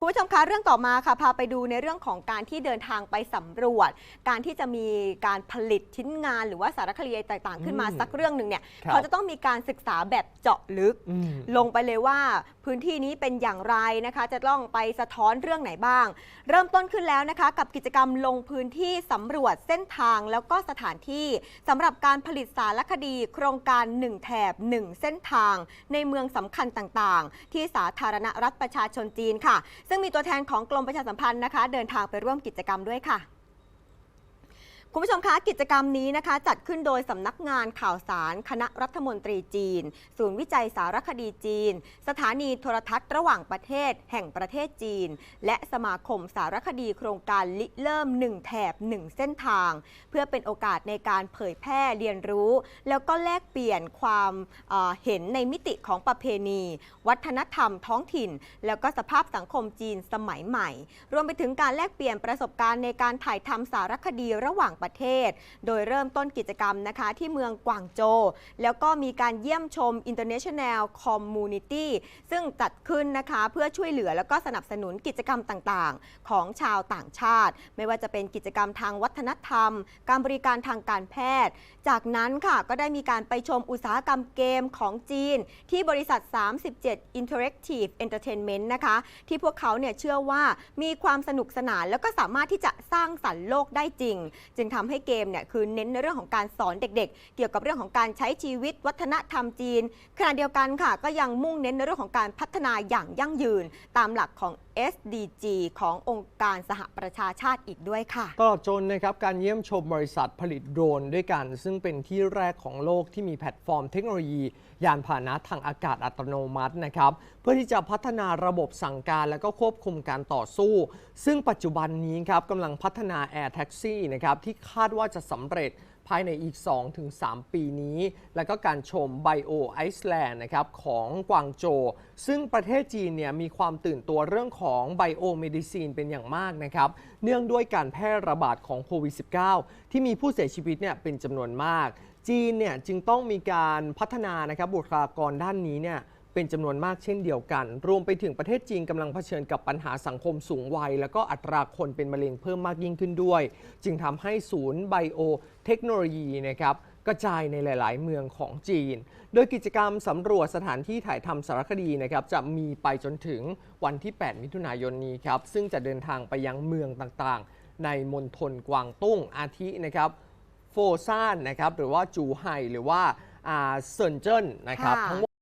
คุณผู้ชมคะเรื่องต่อมาค่ะพาไปดูในเรื่องของการที่เดินทางไปสำรวจ การที่จะมีการผลิตชิ้นงาน หรือว่าสารคดีต่างๆ ขึ้นมาอืมสักเรื่องหนึ่งเนี่ยครับเขาจะต้องมีการศึกษาแบบเจาะลึกอืมลงไปเลยว่าพื้นที่นี้เป็นอย่างไรนะคะ จะต้องไปสะท้อนเรื่องไหนบ้าง เริ่มต้นขึ้นแล้วนะคะ กับกิจกรรมลงพื้นที่สำรวจเส้นทาง แล้วก็สถานที่สำหรับการผลิตสารคดี โครงการ1แถบ1 เส้นทาง ในเมืองสำคัญต่างๆ ที่สาธารณรัฐประชาชนจีนค่ะซึ่งมีตัวแทนของกรมประชาสัมพันธ์นะคะ เดินทางไปร่วมกิจกรรมด้วยค่ะ คุณผู้ชมคะกิจกรรมนี้นะคะ จัดขึ้นโดยสำนักงานข่าวสาร คณะรัฐมนตรีจีน ศูนย์วิจัยสารคดีจีน สถานีโทรทัศน์ระหว่างประเทศ แห่งประเทศจีน และสมาคมสารคดีโครงการลิเริ่ม 1 แถบ 1 เส้นทาง เพื่อเป็นโอกาสในการเผยแพร่เรียนรู้ แล้วก็แลกเปลี่ยนความเเห็นในมิติของประเพณี วัฒนธรรมท้องถิ่น แล้วก็สภาพสังคมจีนสมัยใหม่ รวมไปถึงการแลกเปลี่ยนประสบการณ์ในการถ่ายทำสารคดีระหว่างประเทศ โดยเริ่มต้นกิจกรรมนะคะที่เมืองกวางโจ แล้วก็มีการเยี่ยมชม International Community ซึ่งจัดขึ้นนะคะเพื่อช่วยเหลือแล้วก็สนับสนุนกิจกรรมต่างๆ ของชาวต่างชาติ ไม่ว่าจะเป็นกิจกรรมทางวัฒนธรรม การบริการทางการแพทย์ จากนั้นค่ะก็ได้มีการไปชมอุตสาหกรรมเกมของจีน ที่บริษัท 37 Interactive Entertainment นะคะที่พวกเขาเนี่ยเชื่อว่ามีความสนุกสนานแล้วก็สามารถที่จะสร้างสรรค์โลกได้จริง จึงทำให้เกมเนี่ยคือเน้นในเรื่องของการสอนเด็ก ๆ เกี่ยวกับเรื่องของการใช้ชีวิตวัฒนธรรมจีนขณะเดียวกันค่ะ ก็ยังมุ่งเน้นในเรื่องของการพัฒนาอย่างยั่งยืน ตามหลักของ SDG ขององค์การสหประชาชาติอีกด้วยค่ะ ตลอดจนนะครับการเยี่ยมชมบริษัทผลิตโดรนด้วยกัน ซึ่งเป็นที่แรกของโลกที่มีแพลตฟอร์มเทคโนโลยี ยานพาหนะทางอากาศอัตโนมัตินะครับ เพื่อที่จะพัฒนาระบบสั่งการและก็ควบคุมการต่อสู้ ซึ่งปัจจุบันนี้ครับกำลังพัฒนา Air Taxi นะครับที่คาดว่าจะสำเร็จภายในอีก 2-3 ปีนี้ แล้วก็การชม Bio Iceland นด์นะครับของกวางโจ ซึ่งประเทศจีนเนี่ยมีความตื่นตัวเรื่องของ Biomedicine เป็นอย่างมากนะครับ เนื่องด้วยการแพร่ระบาดของโควิด -19 ที่มีผู้เสียชีวิตเนี่ยเป็นจำนวนมาก จีนเนี่ยจึงต้องมีการพัฒนานะครับบุคลากรด้านนี้เนี่ย เป็นจำนวนมากเช่นเดียวกัน รวมไปถึงประเทศจีนกำลังเผชิญกับปัญหาสังคมสูงวัย แล้วก็อัตราคนเป็นมะเร็งเพิ่มมากยิ่งขึ้นด้วย จึงทำให้ศูนย์ไบโอเทคโนโลยีนะครับกระจายในหลาย ๆ เมืองของจีน โดยกิจกรรมสำรวจสถานที่ถ่ายทำสารคดีนะครับจะมีไปจนถึงวันที่ 8 มิถุนายนนี้ครับ ซึ่งจะเดินทางไปยังเมืองต่างๆ ในมณฑลกวางตุ้งอาทินะครับโฟซานนะครับหรือว่าจูไห่หรือว่าอ่าเซินเจิ้นนะครับค่ะทั้งหมด